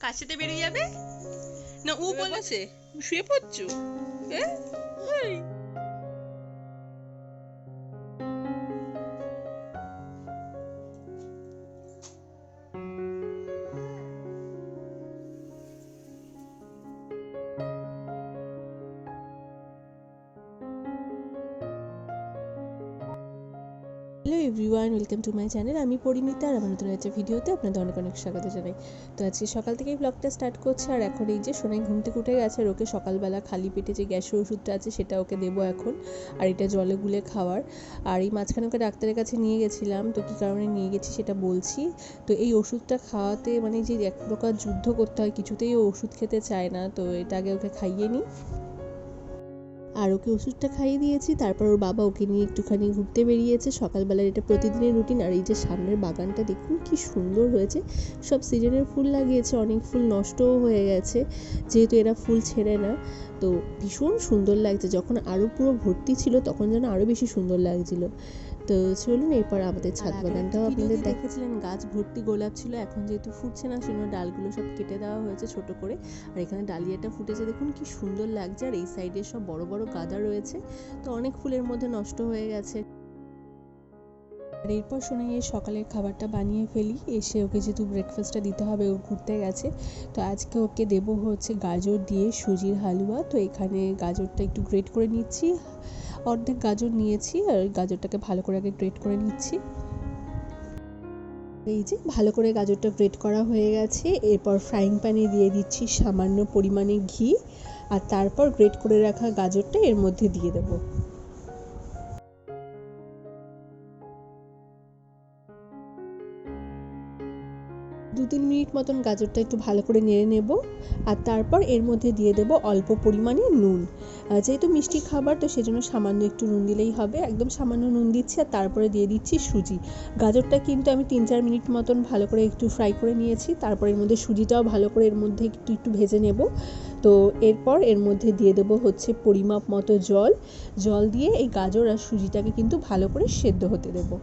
কাছেতে বেরিয়ে যাবে? না ও বলে বলেছে শুয়ে পড়ছো? হ্যাঁ hello everyone, welcome to my channel. আমি পরিণীতা আর আমার নতুন একটা ভিডিওতে আপনাদের অনেক অনেক স্বাগত জানাই। তো আজকে সকাল থেকেই ব্লগটা স্টার্ট করছে, আর এখন এই যে সোনাই ঘুম থেকে উঠে গেছে, আর ওকে সকালবেলা খালি পেটে যে গ্যাসের ওষুধটা আছে সেটা ওকে দেবো এখন, আর এটা জলে গুলে খাওয়ার। আর এই মাঝখানে ওকে ডাক্তারের কাছে নিয়ে গেছিলাম, তো কী কারণে নিয়ে গেছি সেটা বলছি। তো এই ওষুধটা খাওয়াতে মানে যে এক প্রকার যুদ্ধ করতে হয়, কিছুতেই ও ওষুধ খেতে চায় না, তো এটা আগে ওকে খাইয়ে নিই। আর ওকে ওষুধটা খাইয়ে দিয়েছি? তারপর ওর বাবা ওকে নিয়ে একটুখানি ঘুরতে বেরিয়েছে। সকালবেলার এটা প্রতিদিনের রুটিন আর এই যে সামনের বাগানটা দেখুন, কি সুন্দর হয়েছে। সব সিজনের ফুল লাগিয়েছে, অনেক ফুল নষ্টও হয়ে গেছে, যেহেতু এরা ফুল ছেড়ে না। তো ভীষণ সুন্দর লাগছে, যখন আরও পুরো ভর্তি ছিল, তখন যেন আরও বেশি সুন্দর লাগছিল। তো চলুন এরপর আমাদের ছাদ বাগানটাও আপনাদের দেখেছিলেন গাছ ভর্তি গোলাপ ছিল এখন যেহেতু ফুটছে না সেজন্য ডালগুলো সব কেটে দেওয়া হয়েছে ছোট করে। আর এখানে ডালিয়াটা ফুটেছে দেখুন কি সুন্দর লাগছে আর এই সাইডে সব বড় বড় গাদা রয়েছে। তো অনেক ফুলের মধ্যে নষ্ট হয়ে গেছে। আর এরপর শোনা এই সকালের খাবারটা বানিয়ে ফেলি এসে ওকে যেহেতু ব্রেকফাস্টটা দিতে হবে ও ঘুরতে গেছে। তো আজকে ওকে দেবো হচ্ছে গাজর দিয়ে সুজির হালুয়া। তো এখানে গাজরটা একটু গ্রেট করে নিচ্ছি। অর্ধেক গাজর নিয়েছি আর গাজরটাকে ভালো করে আগে গ্রেট করে নিচ্ছি। এই যে ভালো করে গাজরটা গ্রেট করা হয়ে গেছে, এরপর ফ্রাইং প্যানে দিয়ে দিচ্ছি সামান্য পরিমাণে ঘি, আর তারপর গ্রেট করে রাখা গাজরটা এর মধ্যে দিয়ে দেবো। মতন গাজরটা একটু ভালো করে নেড়ে নেব আর তারপর এর মধ্যে দিয়ে দেব অল্প পরিমাণে নুন। যেহেতু মিষ্টি খাবার, তো সেজন্য সামান্য একটু নুন দিলেই হবে। একদম সামান্য নুন দিচ্ছি আর তারপরে দিয়ে দিচ্ছি সুজি। গাজরটা কিন্তু আমি তিন চার মিনিট মতন ভালো করে একটু ফ্রাই করে নিয়েছি। তারপর এর মধ্যে সুজিটাও ভালো করে এর মধ্যে একটু একটু ভেজে নেব। তো এরপর এর মধ্যে দিয়ে দেবো হচ্ছে পরিমাপ মতো জল। জল দিয়ে এই গাজর আর সুজিটাকে কিন্তু ভালো করে সেদ্ধ হতে দেবো।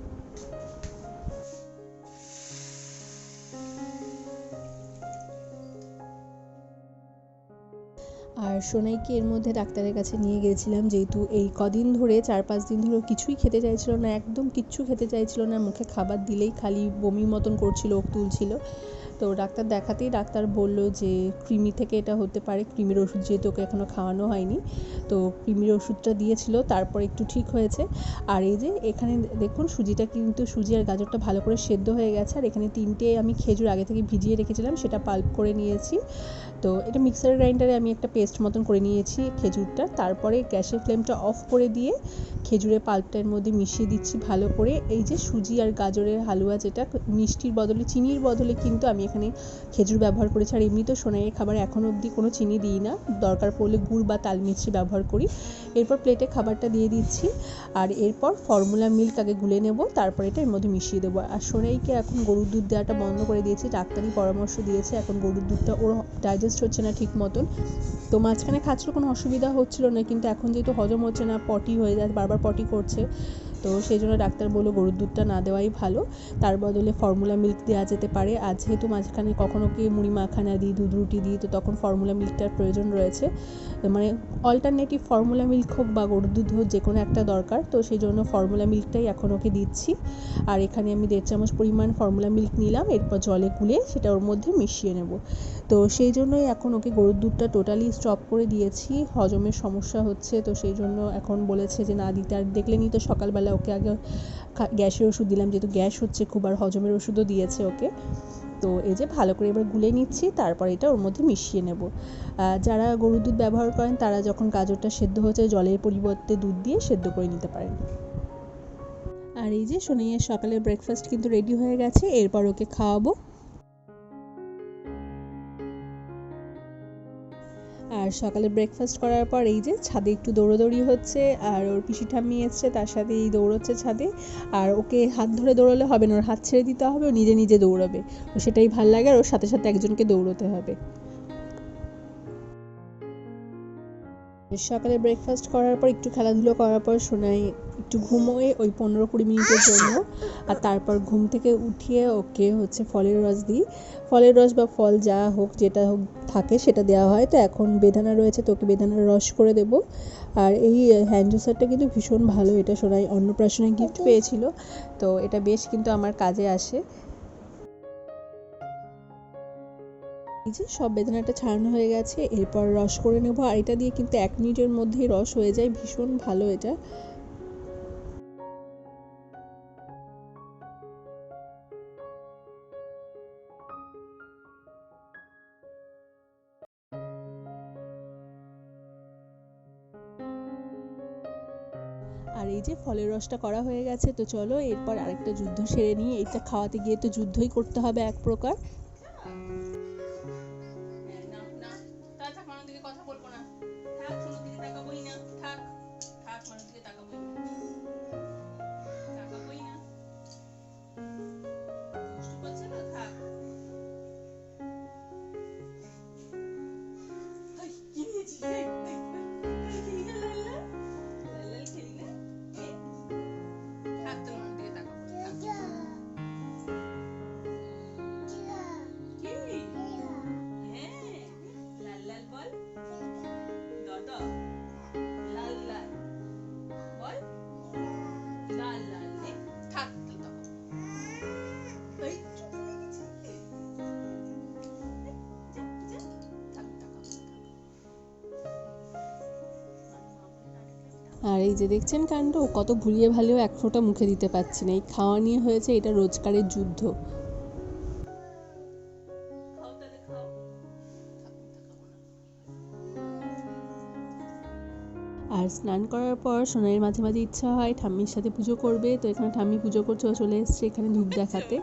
আর সোনাইকে এর মধ্যে ডাক্তারের কাছে নিয়ে গিয়েছিলাম, যেহেতু এই কদিন ধরে চার পাঁচ দিন ধরে কিছুই খেতে চাইছিল না, একদম কিচ্ছু খেতে চাইছিল না, মুখে খাবার দিলেই খালি বমি মতন করছিল, ওক তুলছিল। তো ডাক্তার দেখাতেই ডাক্তার বলল যে, কৃমি থেকে এটা হতে পারে, কৃমির ওষুধ যেহেতু ওকে এখনও খাওয়ানো হয়নি, তো কৃমির ওষুধটা দিয়েছিল, তারপর একটু ঠিক হয়েছে। আর এই যে, এখানে দেখুন, সুজিটা কিন্তু, সুজি আর গাজরটা ভালো করে সেদ্ধ হয়ে গেছে, আর এখানে তিনটে আমি খেজুর আগে থেকে ভিজিয়ে রেখেছিলাম, সেটা পাল্প করে নিয়েছি। তো এটা মিক্সার গ্রাইন্ডারে আমি একটা পেস্ট মতন করে নিয়েছি খেজুরটা। তারপরে গ্যাসের ফ্লেমটা অফ করে দিয়ে খেজুরের পাল্পটার মধ্যে মিশিয়ে দিচ্ছি ভালো করে। এই যে সুজি আর গাজরের হালুয়া যেটা, মিষ্টির বদলে, চিনির বদলে কিন্তু আমি এখানে খেজুর ব্যবহার করেছি। আর এমনি তো সোনাইয়ের খাবার এখনও অবধি কোনো চিনি দিই না। দরকার পড়লে গুড় বা তাল মিছরি ব্যবহার করি। এরপর প্লেটে খাবারটা দিয়ে দিচ্ছি। আর এরপর ফর্মুলা মিল্ক আগে গুলে নেব, তারপর এটা এর মধ্যে মিশিয়ে দেবো। আর সোনাইকে এখন গরুর দুধ দেওয়াটা বন্ধ করে দিয়েছি। ডাক্তারি পরামর্শ দিয়েছে, এখন গরুর দুধটা ওর ডাইজেস্ট হচ্ছে না ঠিক মতন। তো মাঝখানে খাচ্ছিল কোনো অসুবিধা হচ্ছিল না, কিন্তু এখন যেহেতু হজম হচ্ছে না, পটি হয়ে যায়, বারবার পটি করছে তো সেই জন্য ডাক্তার বলল, গরুর দুধটা না দেওয়াই ভালো। তার বদলে ফর্মুলা মিল্ক দেওয়া যেতে পারে। আর যেহেতু মাঝখানে কখনো কি মুড়ি মাখানা দিই, দুধ রুটি দিই, তো তখন ফর্মুলা মিল্কটার প্রয়োজন রয়েছে। মানে অল্টারনেটিভ ফর্মুলা মিল্ক হোক বা গরুর দুধ হোক, যে কোনো একটা দরকার। তো সেই জন্য ফর্মুলা মিল্কটাই এখন ওকে দিচ্ছি। আর এখানে আমি দেড় চামচ পরিমাণ ফর্মুলা মিল্ক নিলাম। এরপর জলে গুলে সেটা ওর মধ্যে মিশিয়ে নেব। তো সেই জন্যই এখন ওকে গরুর দুধটা টোটালি স্টপ করে দিয়েছি। হজমের সমস্যা হচ্ছে, তো সেই জন্য এখন বলেছে যে, না দিতে আর দেখলেনি তো সকালবেলা ওকে আগে গ্যাসের ওষুধ দিলাম, যেহেতু গ্যাস হচ্ছে খুব, আর হজমের ওষুধও দিয়েছে ওকে। তো এই যে ভালো করে এবার গুলে নিচ্ছি, তারপর এটা ওর মধ্যে মিশিয়ে নেব। যারা গরুর দুধ ব্যবহার করেন, তারা যখন গাজরটা সেদ্ধ হচ্ছে জলের পরিবর্তে দুধ দিয়ে সেদ্ধ করে নিতে পারেন। আর এই যে সোনাইয়ের সকালের ব্রেকফাস্ট কিন্তু রেডি হয়ে গেছে, এরপর ওকে খাওয়াবো। আর সকালে ব্রেকফাস্ট করার পর এই যে ছাদে একটু দৌড়োদৌড়ি হচ্ছে, আর ওর পিসি ঠাম্মি এসছে, তার সাথে এই দৌড়চ্ছে ছাদে। আর ওকে হাত ধরে দৌড়ালে হবে না, ওর হাত ছেড়ে দিতে হবে, ও নিজে নিজে দৌড়াবে। ও সেটাই ভালো লাগে, আর ওর সাথে সাথে একজনকে দৌড়োতে হবে। সকালে ব্রেকফাস্ট করার পর, একটু খেলাধুলো করার পর, সোনাই একটু ঘুমোয় ওই পনেরো কুড়ি মিনিটের জন্য আর তারপর ঘুম থেকে উঠিয়ে ওকে হচ্ছে ফলের রস দিই। ফলের রস বা ফল যা হোক যেটা হোক থাকে সেটা দেওয়া হয়। তো এখন বেদানা রয়েছে তো ওকে বেদানার রস করে দেব। আর এই হ্যান্ড জুসারটা কিন্তু ভীষণ ভালো এটা সোনাই অন্নপ্রাশনে গিফট পেয়েছিল। তো এটা বেশ কিন্তু আমার কাজে আসে। এই যে সব বেদনাটা ছাড়ানো হয়ে গেছে এরপর রস করে নেব। আর এটা দিয়ে কিন্তু এক মিনিটের মধ্যেই রস হয়ে যায় ভীষণ ভালো এটা। আর এই যে ফলের রসটা করা হয়ে গেছে, তো চলো এরপর আরেকটা যুদ্ধ সেরে নিয়ে এটা খাওয়াতে গিয়ে তো যুদ্ধই করতে হবে এক প্রকার। আর এই যে দেখছেন কাণ্ড, কত ভুলিয়ে ভালিয়েও এক ফোঁটা মুখে দিতে পারছি না। এই খাওয়া নিয়ে হয়েছে এটা রোজকারের যুদ্ধ। আর স্নান করার পর সোনাইয়ের মাঝে মাঝে ইচ্ছা হয়, ঠাম্মির সাথে পুজো করবে। তো এখানে ঠাম্মি পুজো করছে, ও চলে এসছে এখানে ধূপ দেখাতে।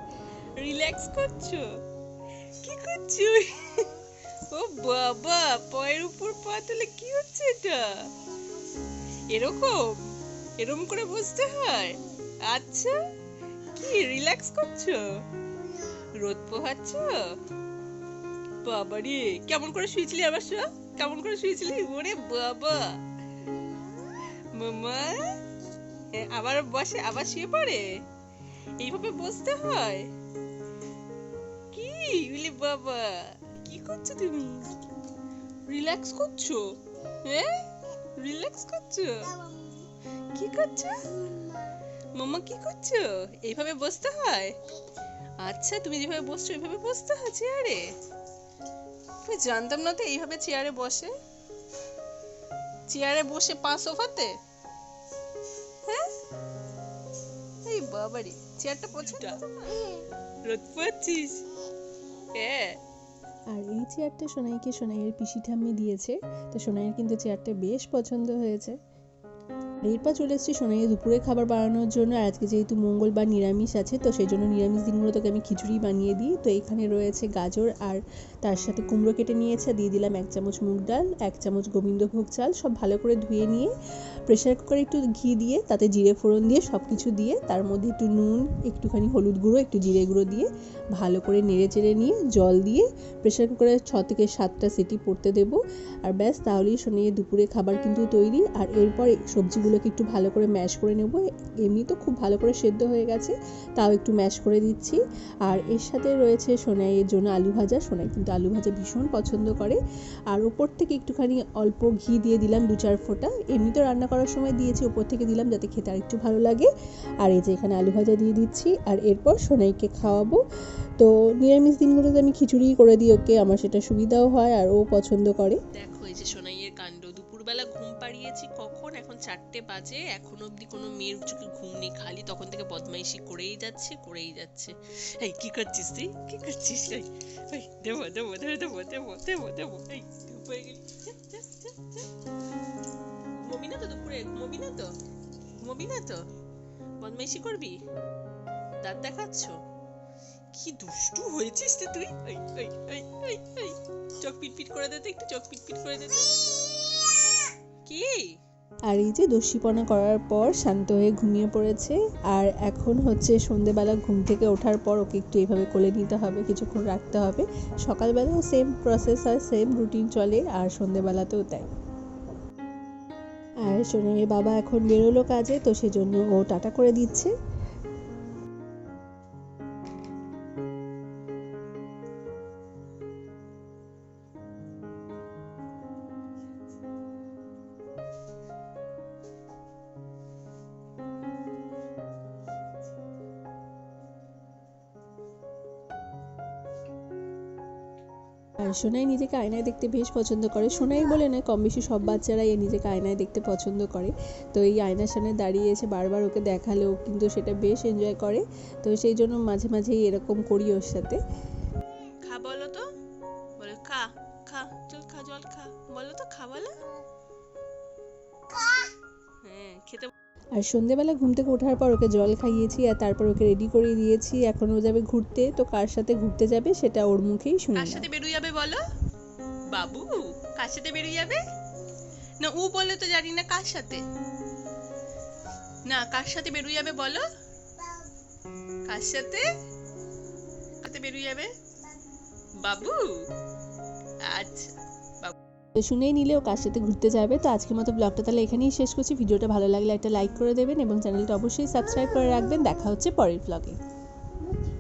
রিল্যাক্স করছ? কি করছ? ও বাবা, পায়ের উপর পা তুলে কি হচ্ছে এটা? এরকম? এরকম করে বসতে হয়? আচ্ছা কি রিল্যাক্স করছ? রোদ পোহাচ্ছ? বাবা রে কেমন করে শুয়েছিলি আবার শোয়া? কেমন করে শুয়েছিলি? ওরে বাবা! মামা আবার বসে, আবার শুয়ে পড়ে? এইভাবে বসতে হয়? কি বাবা, কি করছ তুমি? রিল্যাক্স করছ? হ্যাঁ? রিল্যাক্স করছ? কি করছ? মামা কি করছ? এইভাবে বসতে হয়? আচ্ছা তুমি যেভাবে বসছো এইভাবে বসতে হয় চেয়ারে? আমি জানতাম না তো এইভাবে চেয়ারে বসে। চেয়ারে বসে পা সোফাতে হ্যাঁ? এই বাবারে চেয়ারটা পছন্দ রোদ পাচ্ছিস হ্যাঁ। আর এই চেয়ারটা সোনাইকে সোনাইয়ের পিসি ঠাম্মি দিয়েছে। তো সোনাইয়ের কিন্তু চেয়ারটা বেশ পছন্দ হয়েছে। এরপর চলে এসেছি সোনাইয়ের দুপুরে খাবার বানানোর জন্য। আর আজকে যেহেতু মঙ্গলবার নিরামিষ আছে, তো সেই জন্য নিরামিষ দিনগুলো তোকে আমি খিচুড়ি বানিয়ে দিই। তো এখানে রয়েছে গাজর আর তার সাথে কুমড়ো কেটে নিয়েছে। দিয়ে দিলাম এক চামচ মুগ ডাল, এক চামচ গোবিন্দভোগ চাল, সব ভালো করে ধুয়ে নিয়ে প্রেশার কুকারে একটু ঘি দিয়ে, তাতে জিরে ফোড়ন দিয়ে সব কিছু দিয়ে, তার মধ্যে একটু নুন, একটুখানি হলুদ গুঁড়ো, একটু জিরে গুঁড়ো দিয়ে ভালো করে নেড়ে চেড়ে নিয়ে জল দিয়ে প্রেশার কুকারে ছ থেকে সাতটা সিটি পড়তে দেব। আর ব্যাস, তাহলেই শোনিয়ে দুপুরে খাবার কিন্তু তৈরি। আর এরপর এই সবজিগুলোকে একটু ভালো করে ম্যাশ করে নেব। এমনি তো খুব ভালো করে সেদ্ধ হয়ে গেছে, তাও একটু ম্যাশ করে দিচ্ছি। আর এর সাথে রয়েছে সোনাইয়ের জন্য আলু ভাজা। সোনাই কিন্তু আলু ভাজা ভীষণ পছন্দ করে। আর ওপর থেকে একটুখানি অল্প ঘি দিয়ে দিলাম দু চার ফোঁটা। এমনি তো রান্না করার সময় দিয়েছি, ওপর থেকে দিলাম যাতে খেতে আর একটু ভালো লাগে। আর এই যে এখানে আলু ভাজা দিয়ে দিচ্ছি। আর এরপর সোনাইকে খাওয়াবো। তো নিরামিষ দিনগুলোতে আমি খিচুড়ি করে দিই ওকে, আমার সেটা সুবিধাও হয় আর ও পছন্দ করে। দেখো এই যে সোনাইয়ের কাণ্ড। এখন চারটে বাজে, এখন অবধি কোনো মেয়ের চোখে ঘুম নেই, খালি তখন থেকে বদমাইশি করেই যাচ্ছে করেই যাচ্ছে। এই, কি করছিস তুই? কি করছিস? এই এই, দেবো দেবো দেবো দেবো দেবো দেবো দেবো, এই হয়ে গেলি। ঘুমবি না তো দুপুরে? ঘুমবি না তো? ঘুমবি না তো? বদমাইশি করবি? দাঁত দেখাচ্ছ? কি দুষ্টু হয়েছিস রে তুই? এই এই এই এই এই, চোখ পিটপিট করে দে একটু চোখ পিটপিট করে দে। কি? আর এই যে দস্যিপনা করার পর শান্ত হয়ে ঘুমিয়ে পড়েছে। আর এখন হচ্ছে সন্ধেবেলা ঘুম থেকে ওঠার পর ওকে একটু এইভাবে কোলে নিতে হবে, কিছুক্ষণ রাখতে হবে। সকালবেলাও সেম প্রসেস আর সেম রুটিন চলে, আর সন্ধেবেলাতেও তাই। আর সোনারের বাবা এখন বেরোলো কাজে, তো সেজন্য ও টাটা করে দিচ্ছে। আর সোনাই নিজেকে আয়নায় দেখতে বেশ পছন্দ করে। সোনাই বলে নয় কম বেশি সব বাচ্চারাই এই নিজেকে আয়নায় দেখতে পছন্দ করে। তো এই আয়নার সামনে দাঁড়িয়ে এসে বারবার ওকে দেখালেও কিন্তু সেটা বেশ এনজয় করে। তো সেই জন্য মাঝে মাঝেই এরকম করি ওর সাথে। খা বলো তো। বলো খা খা চল খা জল খা। বলো তো খা বলো। হ্যাঁ খেতে আর সন্ধেবেলা ঘুম থেকে ওঠার পর ওকে জল খাইয়েছি আর তারপর ওকে রেডি করে দিয়েছি। এখন ও যাবে ঘুরতে। তো কার সাথে ঘুরতে যাবে সেটা ওর মুখেই শুনি কার সাথে বেরিয়ে যাবে বলো? বাবু কার সাথে বেরিয়ে যাবে? না ও বলে তো জানি না কার সাথে। না কার সাথে বেরিয়ে যাবে বলো? কার সাথে? কাতে বেরিয়ে যাবে? বাবু? আচ্ছা। শুনেই নিলে ও কার সাথে ঘুরতে যাবে। তো আজকের মতো ব্লগটা তাহলে এখানেই শেষ করছি। ভিডিওটা ভালো লাগলে একটা লাইক করে দেবেন এবং চ্যানেলটা অবশ্যই সাবস্ক্রাইব করে রাখবেন। দেখা হচ্ছে পরের ব্লগে